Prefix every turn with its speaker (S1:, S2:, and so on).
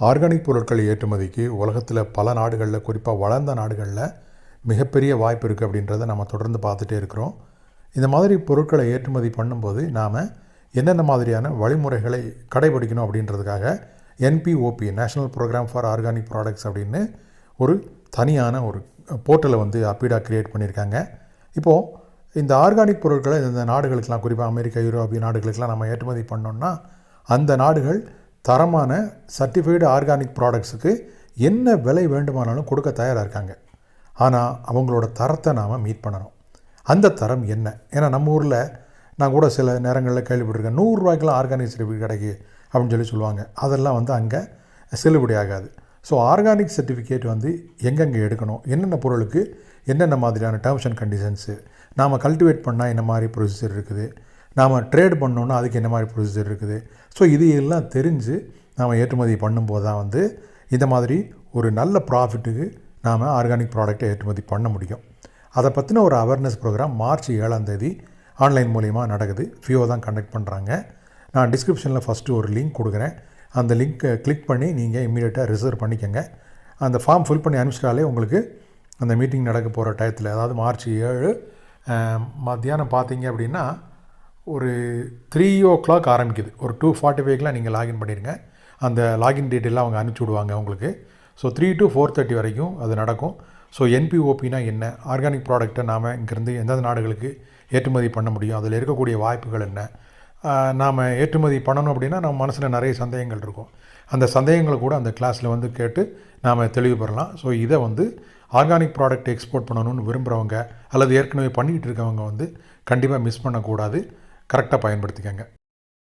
S1: Organic பொருட்கள் ஏற்றுமதிக்கு உலகத்தில் பல நாடுகளில் குறிப்பாக வளர்ந்த நாடுகளில் மிகப்பெரிய வாய்ப்பு இருக்குது அப்படின்றத நம்ம தொடர்ந்து பார்த்துட்டே இருக்கிறோம். இந்த மாதிரி பொருட்களை ஏற்றுமதி பண்ணும்போது நாம் என்னென்ன மாதிரியான வழிமுறைகளை கடைபிடிக்கணும் அப்படின்றதுக்காக NPOP national programme for organic products அப்படின்னு ஒரு தனியான ஒரு போர்ட்டலை வந்து அப்பீடாக க்ரியேட் பண்ணியிருக்காங்க. இப்போது இந்த ஆர்கானிக் பொருட்களை இந்த நாடுகளுக்கெலாம் குறிப்பாக அமெரிக்கா யூரோப்பிய நாடுகளுக்கெலாம் நம்ம ஏற்றுமதி பண்ணோம்னா அந்த நாடுகள் தரமான சர்டிஃபைடு ஆர்கானிக் ப்ராடக்ட்ஸுக்கு என்ன விலை வேண்டுமானாலும் கொடுக்க தயாராக இருக்காங்க. ஆனால் அவங்களோட தரத்தை நாம் மீட் பண்ணணும். அந்த தரம் என்ன? ஏன்னா நம்ம ஊரில் நான் கூட சில நேரங்களில் கேள்விப்பட்டிருக்கேன். நூறுரூவாய்க்கெலாம் ஆர்கானிக் சர்டிஃபிகேட் கிடைக்கு அப்படின்னு சொல்லி சொல்லுவாங்க. அதெல்லாம் வந்து அங்கே செல்லுபடி ஆகாது. ஸோ ஆர்கானிக் சர்டிஃபிகேட் வந்து எங்கெங்கே எடுக்கணும்? என்னென்ன பொருளுக்கு? என்னென்ன மாதிரியான டேர்ம்ஸ் அண்ட் கண்டிஷன்ஸு நாம் கல்டிவேட் பண்ணால் என்ன மாதிரி ப்ரொசீஜர் இருக்குது? நாம் ட்ரேட் பண்ணோன்னா அதுக்கு என்ன மாதிரி ப்ரொசீஜர் இருக்குது? ஸோ இது எல்லாம் தெரிஞ்சு நாம் ஏற்றுமதி பண்ணும்போது தான் வந்து இந்த மாதிரி ஒரு நல்ல ப்ராஃபிட்டுக்கு நாம் ஆர்கானிக் ப்ராடக்டை ஏற்றுமதி பண்ண முடியும். அதை பற்றின ஒரு அவேர்னஸ் ப்ரோக்ராம் மார்ச் ஏழாம் தேதி ஆன்லைன் மூலிமா நடக்குது. ஃபியோ தான் கண்டக்ட் பண்ணுறாங்க நான் டிஸ்கிரிப்ஷனில் ஃபஸ்ட்டு ஒரு லிங்க் கொடுக்குறேன். அந்த லிங்க்கை கிளிக் பண்ணி நீங்கள் இம்மீடியட்டாக ரிசர்வ் பண்ணிக்கோங்க. அந்த ஃபார்ம் ஃபில் பண்ணி அனுப்பிச்சிட்டாலே உங்களுக்கு அந்த மீட்டிங் நடக்க போகிற டயத்தில் அதாவது மார்ச் ஏழு மத்தியானம் பார்த்தீங்க அப்படின்னா ஒரு த்ரீ ஓ கிளாக் ஆரம்பிக்குது. ஒரு டூ ஃபார்ட்டி ஃபைவ்க்கெலாம் நீங்கள் லாகின் பண்ணிடுங்க அந்த லாகின் டீட்டெயிலாம் அவங்க அனுப்பிச்சி விடுவாங்க உங்களுக்கு. So three to four thirty வரைக்கும் அது நடக்கும். ஸோ என்பிஓபினா என்ன? ஆர்கானிக் ப்ராடக்ட்டை நாம் இங்கேருந்து எந்தெந்த நாடுகளுக்கு ஏற்றுமதி பண்ண முடியும்? அதில் இருக்கக்கூடிய வாய்ப்புகள் என்ன? நாம் ஏற்றுமதி பண்ணணும் அப்படின்னா நம்ம மனசில் நிறைய சந்தேகங்கள் இருக்கும். அந்த சந்தேகங்களை கூட அந்த கிளாஸில் வந்து கேட்டு நாம் தெளிவு பெறலாம். ஸோ இதை வந்து ஆர்கானிக் ப்ராடக்ட் எக்ஸ்போர்ட் பண்ணணும்னு விரும்புகிறவங்க அல்லது ஏற்கனவே பண்ணிக்கிட்டு இருக்கவங்க வந்து கண்டிப்பாக மிஸ் பண்ணக்கூடாது. கரெக்டாக பயன்படுத்திக்கங்க.